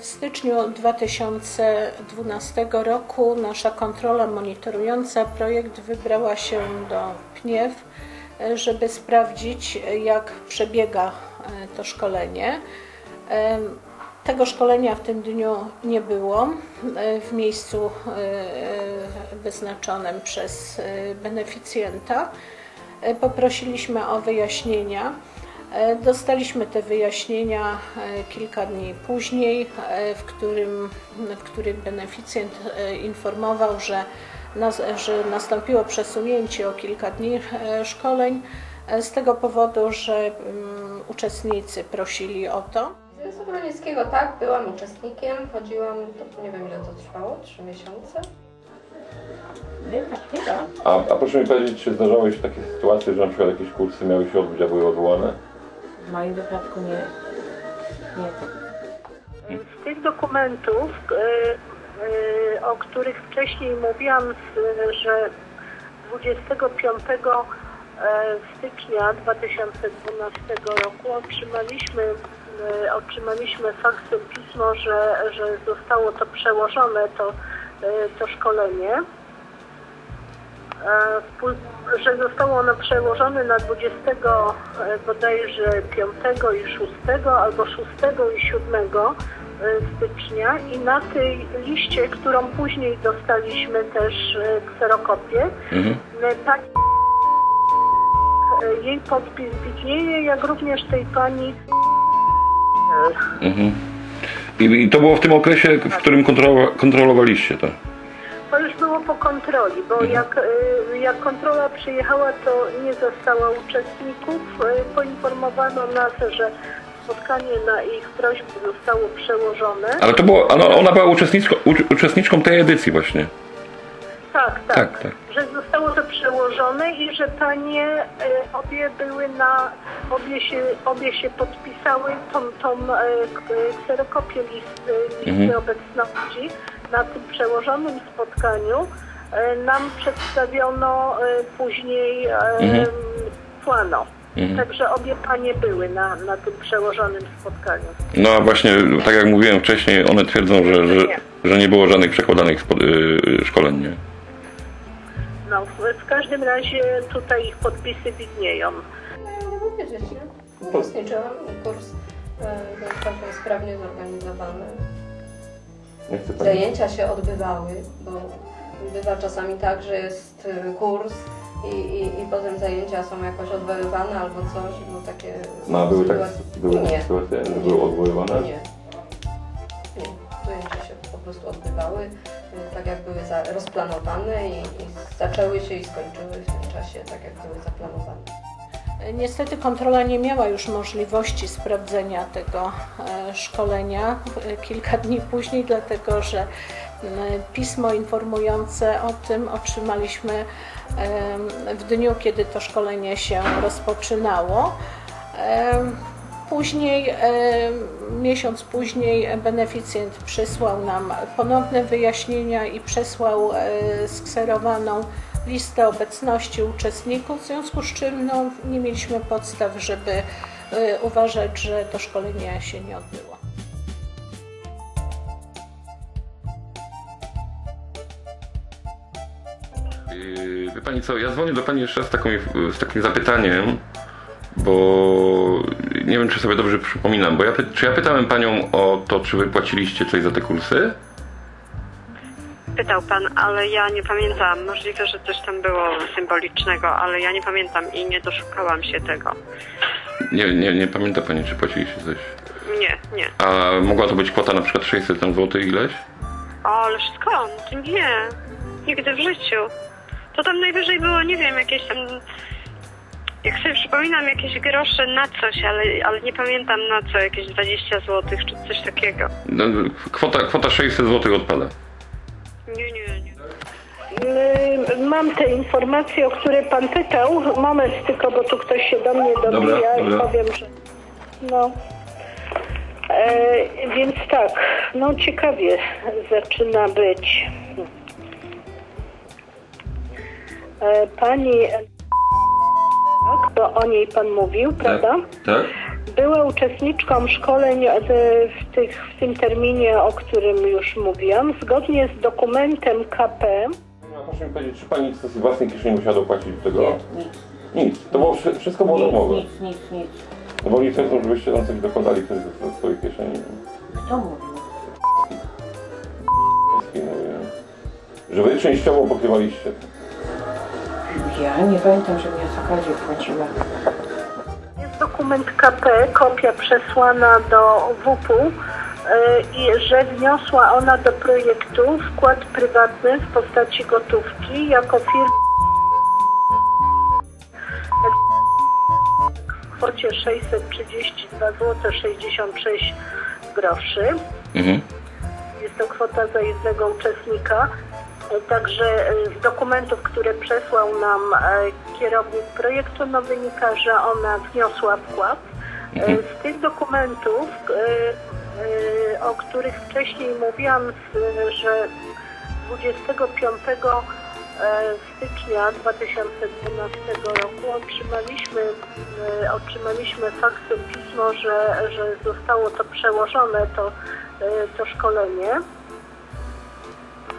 W styczniu 2012 roku nasza kontrola monitorująca projekt wybrała się do Pniew, e, żeby sprawdzić, e, jak przebiega e, to szkolenie. Tego szkolenia w tym dniu nie było e, w miejscu e, e, wyznaczonym przez e, beneficjenta. E, Poprosiliśmy o wyjaśnienia. E, Dostaliśmy te wyjaśnienia e, kilka dni później, e, w którym, w których beneficjent informował, że, że nastąpiło przesunięcie o kilka dni szkoleń z tego powodu, że mm, uczestnicy prosili o to. Z Obronieckiego tak, byłam uczestnikiem, chodziłam, to nie wiem ile to trwało, trzy miesiące. A, a proszę mi powiedzieć, czy zdarzały się takie sytuacje, że na przykład jakieś kursy miały się odbyć, a były odwołane? W moim wypadku nie. Nie tak. Z tych dokumentów, e, e, o których wcześniej mówiłam, że 25 e, stycznia 2012 roku otrzymaliśmy, otrzymaliśmy faksem pismo, że, że zostało to przełożone, to, to szkolenie. E, że zostało ono przełożone na 20 e, bodajże 5 i 6 albo 6 i 7 e, stycznia i na tej liście, którą później dostaliśmy też kserokopię, Mhm. pani e, jej podpis widnieje, jak również tej pani Mhm. I, I to było w tym okresie, w którym kontrolowa, kontrolowaliście to? Było po kontroli, bo jak, y, jak kontrola przyjechała, to nie została uczestników. Y, Poinformowano nas, że spotkanie na ich prośbę zostało przełożone. Ale to było, ona, ona była uczestniczką, ucz- uczestniczką tej edycji właśnie. Tak, tak, Tak, tak. Że przełożone i że panie y, obie były na, obie się, obie się podpisały tą, tą y, kserokopię listy, listy Mhm. obecności na tym przełożonym spotkaniu. Nam przedstawiono później Mhm. Płano. Mhm. Także obie panie były na, na tym przełożonym spotkaniu. No a właśnie, tak jak mówiłem wcześniej, one twierdzą, że, że, że nie było żadnych przekładanych y, szkoleń, nie? No, w, w każdym razie tutaj ich podpisy widnieją. No ja mogę wiedzieć, nie? Uczestniczyłam, kurs e, był całkiem sprawnie zorganizowany. Nie chcę pani... Zajęcia się odbywały, bo bywa czasami tak, że jest y, kurs i, i, i potem zajęcia są jakoś odwoływane albo coś, bo takie No a były tak, były nie. sytuacje, były odwoływane? Nie. Nie. Zajęcia się po prostu odbywały tak jak były rozplanowane i, i zaczęły się i skończyły w tym czasie tak jak były zaplanowane. Niestety kontrola nie miała już możliwości sprawdzenia tego e, szkolenia e, kilka dni później, dlatego że pismo informujące o tym otrzymaliśmy w dniu, kiedy to szkolenie się rozpoczynało. Później, em, miesiąc później, beneficjent przysłał nam ponowne wyjaśnienia i przesłał e, skserowaną listę obecności uczestników, w związku z czym no, nie mieliśmy podstaw, żeby e, uważać, że to szkolenie się nie odbyło. Yy, Wie pani co, ja dzwonię do pani jeszcze z, taką, z takim zapytaniem, bo nie wiem, czy sobie dobrze przypominam, bo ja, czy ja pytałem panią o to, czy wy płaciliście coś za te kursy? Pytał pan, ale ja nie pamiętam. Możliwe, że coś tam było symbolicznego, ale ja nie pamiętam i nie doszukałam się tego. Nie, nie, nie pamięta pani, czy płaciliście coś. Nie, nie. A mogła to być kwota na przykład 600 tam złotych ileś? O, ależ skąd? Nie. Nigdy w życiu. To tam najwyżej było, nie wiem, jakieś tam... Jak sobie przypominam, jakieś grosze na coś, ale, ale nie pamiętam na co, jakieś 20 zł czy coś takiego. No, kwota, kwota 600 złotych odpada. Nie, nie, nie. Y, Mam te informacje, o które pan pytał. Moment tylko, bo tu ktoś się do mnie dobija dobra. i powiem, że... No. E, więc tak, no ciekawie zaczyna być. E, pani... Tak, bo o niej pan mówił, prawda? Tak? Była uczestniczką szkoleń e, w, tych, w tym terminie, o którym już mówiłam. Zgodnie z dokumentem KP No, proszę mi powiedzieć, czy pani z własnej kieszeni musiała dopłacić do tego? Nie, nic. Nic. To było, wszy- wszystko było Nic, darmowe. nic, nic, nic. No bo oni twierdzą, żebyście tam coś dokładali ktoś ze swojej kieszeni. Kto mówił? Że wy częściowo pokrywaliście. Ja nie pamiętam, żebym ja cokolwiek płaciła. jest dokument KP, kopia przesłana do WP y, i że wniosła ona do projektu wkład prywatny w postaci gotówki jako firma w kwocie 632 zł 66 groszy. Mhm. Jest to kwota za jednego uczestnika. Także e, z dokumentów, które przesłał nam e, kierownik projektu, no wynika, że ona wniosła wkład. E, Z tych dokumentów, o których wcześniej mówiłam, że 25 e, stycznia 2012 roku otrzymaliśmy, otrzymaliśmy faksem pismo, że, że zostało to przełożone, to, to szkolenie.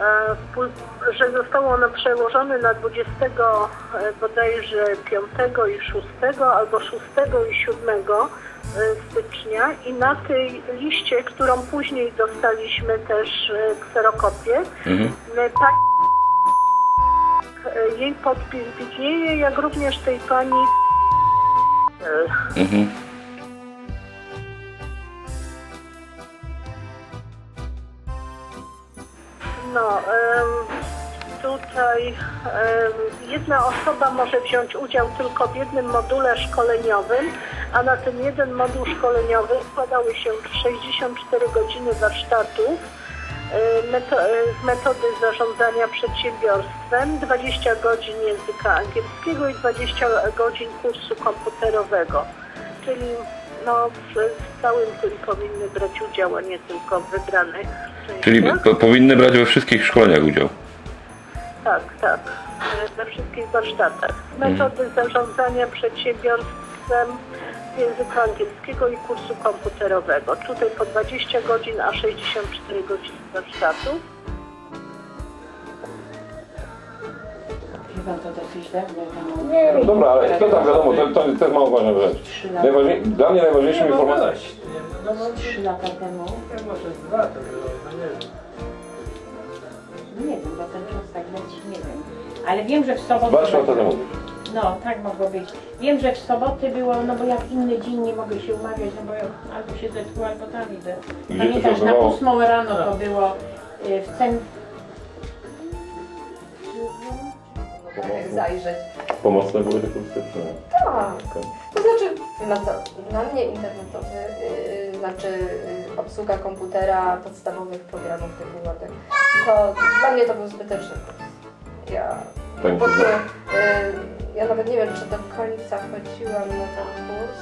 E, że zostało ono przełożone na 20 e, bodajże 5 i 6 albo 6 i 7 e, stycznia i na tej liście, którą później dostaliśmy też kserokopię, Mhm. pani e, jej podpis widnieje, jak również tej pani Mhm. Em, jedna osoba może wziąć udział tylko w jednym module szkoleniowym, a na ten jeden moduł szkoleniowy składały się 64 godziny warsztatów z metody zarządzania przedsiębiorstwem, 20 godzin języka angielskiego i 20 godzin kursu komputerowego. Czyli no, w, całym tym powinny brać udział, a nie tylko w wybranych Czyli po, powinny brać we wszystkich szkoleniach udział. Tak, tak. We wszystkich warsztatach. Z metody zarządzania przedsiębiorstwem języka angielskiego i kursu komputerowego. Tutaj po 20 godzin, a 64 godziny warsztatów. Chyba to dosyć dawno temu. Nie, no dobra, ale to tam wiadomo, to, to, to jest mało ważna rzecz. Trzy lata. Najważniej, dla mnie najważniejszą informacją... Trzy lata temu. Może dwa to było, no nie wiem. No nie wiem, bo ten czas tak leci, nie wiem. Ale wiem, że w sobotę... Dwa, trzy lata temu. No, tak mogło być. Wiem, że w soboty było, no bo jak inny dzień nie mogę się umawiać, no bo ja albo siedzę tu, albo tam idę. Gdzie to Pamiętasz, się na odbywało? ósmą rano to było y, w cen... Jak zajrzeć. Pomocne były te kursy, czy nie? Tak. To znaczy, na, co, na mnie internetowy, yy, znaczy yy, obsługa komputera, podstawowych programów typu Wordek, to dla mnie to był zbyteczny kurs. Ja, Pani po prostu, yy, ja nawet nie wiem, czy do końca chodziłam na ten kurs.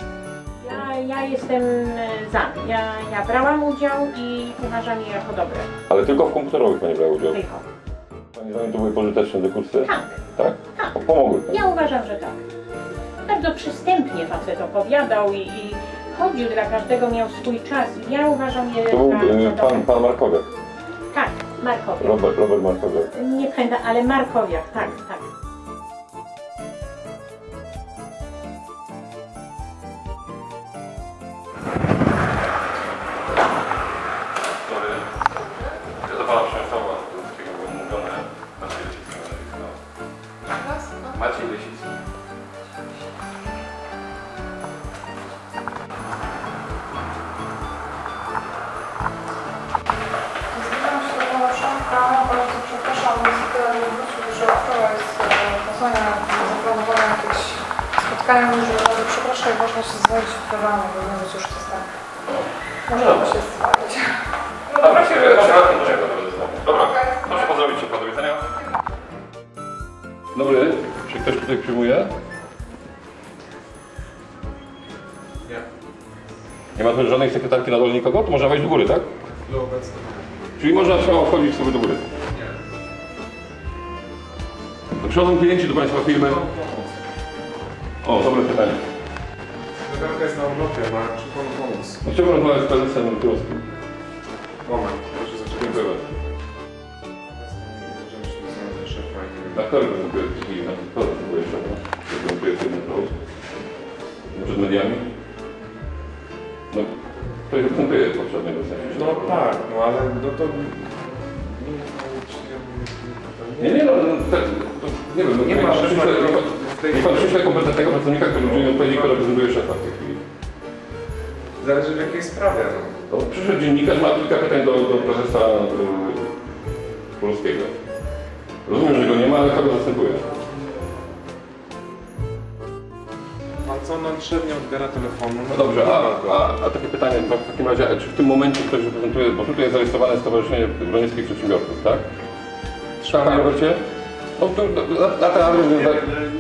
Ja, ja jestem e, za. Ja, ja brałam udział i uważam je jako dobre. Ale tylko w komputerowych Pani brała udział. Tylko. Pani zdaniem to były pożyteczne te kursy? Tak. Tak? Tak. Pomogły Pani. Ja uważam, że tak. Bardzo przystępnie facet opowiadał i, i chodził dla każdego, miał swój czas. I ja uważam je To był za, e, za pan, pan Markowiak. Tak, Markowiak. Robert, Robert Markowiak. Nie pamiętam, ale Markowiak, tak, tak. Spotkanie, że przepraszam można się zwalić w programie, bo nie wiem, już to jest tak. Możemy się zwalić. Dobra, się Dobra, proszę pozdrowić się, do widzenia. Dobry, czy ktoś tutaj przyjmuje? Nie. Nie ma tu żadnej sekretarki na dole nikogo? To można wejść do góry, tak? Do obecnego. Czyli można trzeba wchodzić sobie do góry. Nie. Przychodzą klienci do Państwa firmy. O, dobre pytanie. Kartka jest na odwrocie, ma czy panu pomóc? Chciałbym rozmawiać z prezesem Królewskim. Moment, proszę zaczekać. Dziękuję bardzo. I... Na w tej chwili? Na kto reprezentuje szefa? Firmę Cloud? Przed mediami? No, ktoś reprezentuje poprzedniego sensie. No tak, no ale no to... Nie, nie, no, no tak, to, nie wiem, no, Nie ma szefa, niech pan- przyśle kompetentnego pracownika, który udzieli odpowiedzi, kto reprezentuje szefa w tej chwili. Zależy w jakiej sprawie, no. To przyszedł dziennikarz, ma kilka pytań do, do prezesa y, Polskiego. Rozumiem, że go nie ma, ale kto go zastępuje? Pan co, on nadszednie odbiera telefonu. No dobrze, a, a, a takie pytanie to w takim razie, czy w tym momencie ktoś reprezentuje, bo tutaj jest zarejestrowane Stowarzyszenie Broniewskich Przedsiębiorców, tak? Tak, panie Robercie? No to na, na, ten adres jest,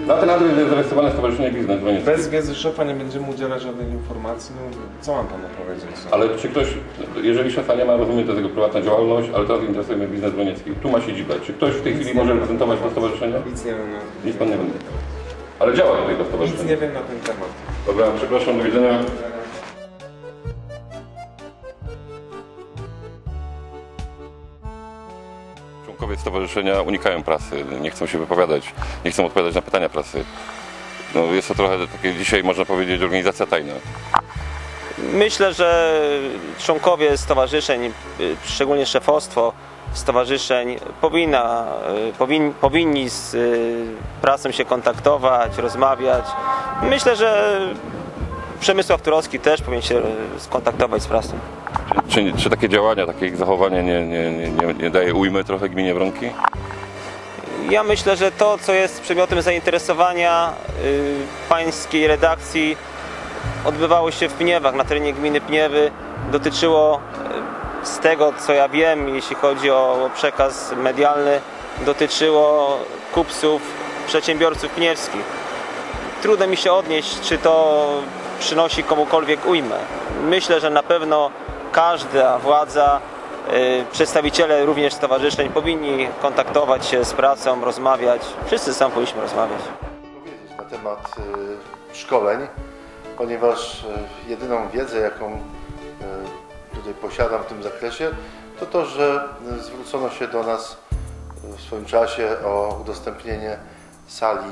na ten adres jest zarejestrowane Stowarzyszenie Biznes Broniewski. Bez wiedzy szefa nie będziemy udzielać żadnej informacji. No, co mam panu powiedzieć? Ale czy ktoś, jeżeli szefa nie ma, rozumiem, to jest jego prywatna działalność, ale teraz interesuje mnie biznes Broniewski. Tu ma siedzibę. Czy ktoś w tej chwili może reprezentować to stowarzyszenie? Nic nie wiem na Nic pan nie wie. Ale działa tutaj to Nic stowarzyszenie. nie wiem na ten temat. Dobra, przepraszam, do widzenia. Członkowie stowarzyszenia unikają prasy, nie chcą się wypowiadać, nie chcą odpowiadać na pytania prasy. No, jest to trochę takie dzisiaj można powiedzieć organizacja tajna. Myślę, że członkowie stowarzyszeń, szczególnie szefostwo stowarzyszeń powinna, y, powin, powinni z y, prasą się kontaktować, rozmawiać. Myślę, że Przemysław Turowski też powinien się y, skontaktować z prasą. Czy, czy takie działania, takie ich zachowanie nie, nie, nie, nie, daje ujmy trochę gminie Wronki? Ja myślę, że to, co jest przedmiotem zainteresowania y, pańskiej redakcji, odbywało się w Pniewach, na terenie gminy Pniewy. Dotyczyło, y, z tego co ja wiem, jeśli chodzi o przekaz medialny, dotyczyło kupców, przedsiębiorców pniewskich. Trudno mi się odnieść, czy to przynosi komukolwiek ujmę. Myślę, że na pewno każda władza Y, Przedstawiciele również stowarzyszeń powinni kontaktować się z pracą, rozmawiać. Wszyscy sam powinniśmy rozmawiać. powiedzieć na temat y, szkoleń, ponieważ y, jedyną wiedzę, jaką tutaj posiadam w tym zakresie, to to, że zwrócono się do nas w swoim czasie o udostępnienie sali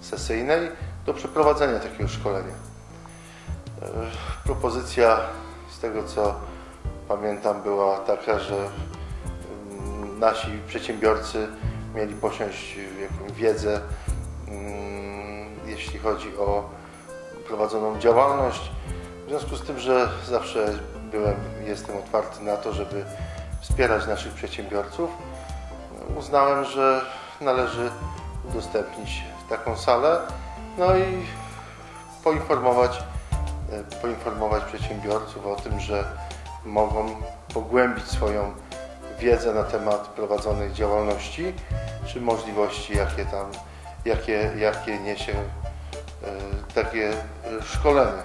sesyjnej do przeprowadzenia takiego szkolenia. Propozycja tego, co pamiętam, była taka, że mm, nasi przedsiębiorcy mieli posiąść wiedzę, mm, jeśli chodzi o prowadzoną działalność. W związku z tym, że zawsze byłem, jestem otwarty na to, żeby wspierać naszych przedsiębiorców, uznałem, że należy udostępnić taką salę, no i poinformować, poinformować przedsiębiorców o tym, że mogą pogłębić swoją wiedzę na temat prowadzonej działalności, czy możliwości, jakie tam, jakie, jakie niesie e, takie e, szkolenie.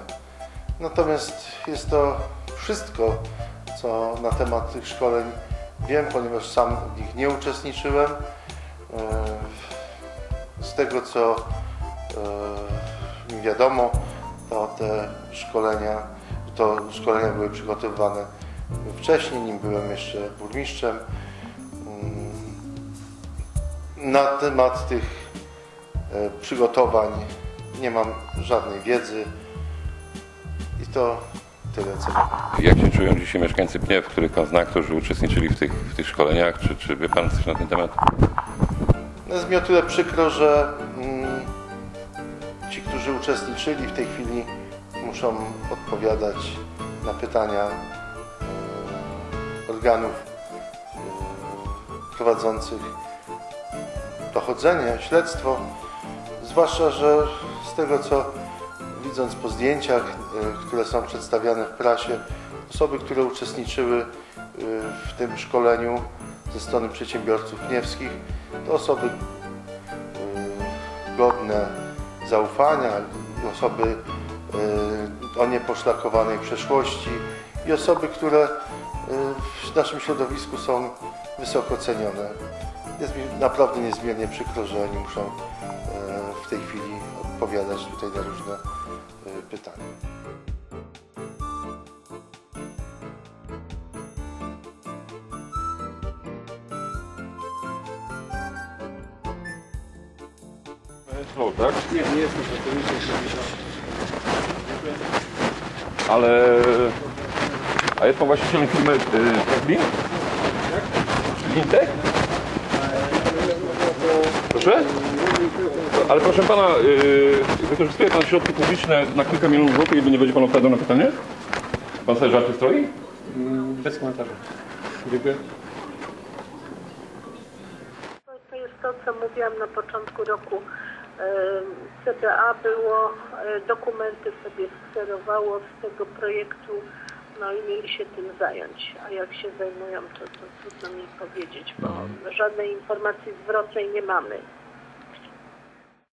Natomiast jest to wszystko, co na temat tych szkoleń wiem, ponieważ sam w nich nie uczestniczyłem. E, Z tego, co e, mi wiadomo, to te szkolenia, to szkolenia były przygotowywane wcześniej, nim byłem jeszcze burmistrzem. Mm, Na temat tych e, przygotowań nie mam żadnej wiedzy i to tyle, co mogę. Jak się czują dzisiaj mieszkańcy Pniew, których pan zna, którzy uczestniczyli w tych, w tych szkoleniach? Czy, czy wie pan coś na ten temat? No Jest mi o tyle przykro, że mm, którzy uczestniczyli w tej chwili muszą odpowiadać na pytania organów e, prowadzących dochodzenie, śledztwo. Zwłaszcza, że z tego co widząc po zdjęciach, e, które są przedstawiane w prasie, osoby, które uczestniczyły e, w tym szkoleniu ze strony przedsiębiorców pniewskich, to osoby godne zaufania, osoby e, o nieposzlakowanej przeszłości i osoby, które e, w naszym środowisku są wysoko cenione. Jest mi naprawdę niezmiernie przykro, że oni muszą e, w tej chwili odpowiadać tutaj na różne e, tak? Nie, nie jestem pracownikiem. Ale... A jest pan właścicielem firmy y, Franklin? Lintech? Proszę? Ale proszę pana, y, wykorzystuje pan środki publiczne na kilka milionów złotych i nie będzie pan odpowiadał na pytanie? Pan sobie żarty stroi? Mm, Bez komentarza. Dziękuję. To jest to, co mówiłam na początku roku. CBA było, e, dokumenty sobie skserowało z tego projektu, no i mieli się tym zająć. A jak się zajmują, to, to trudno mi powiedzieć, bo żadnej informacji zwrotnej nie mamy.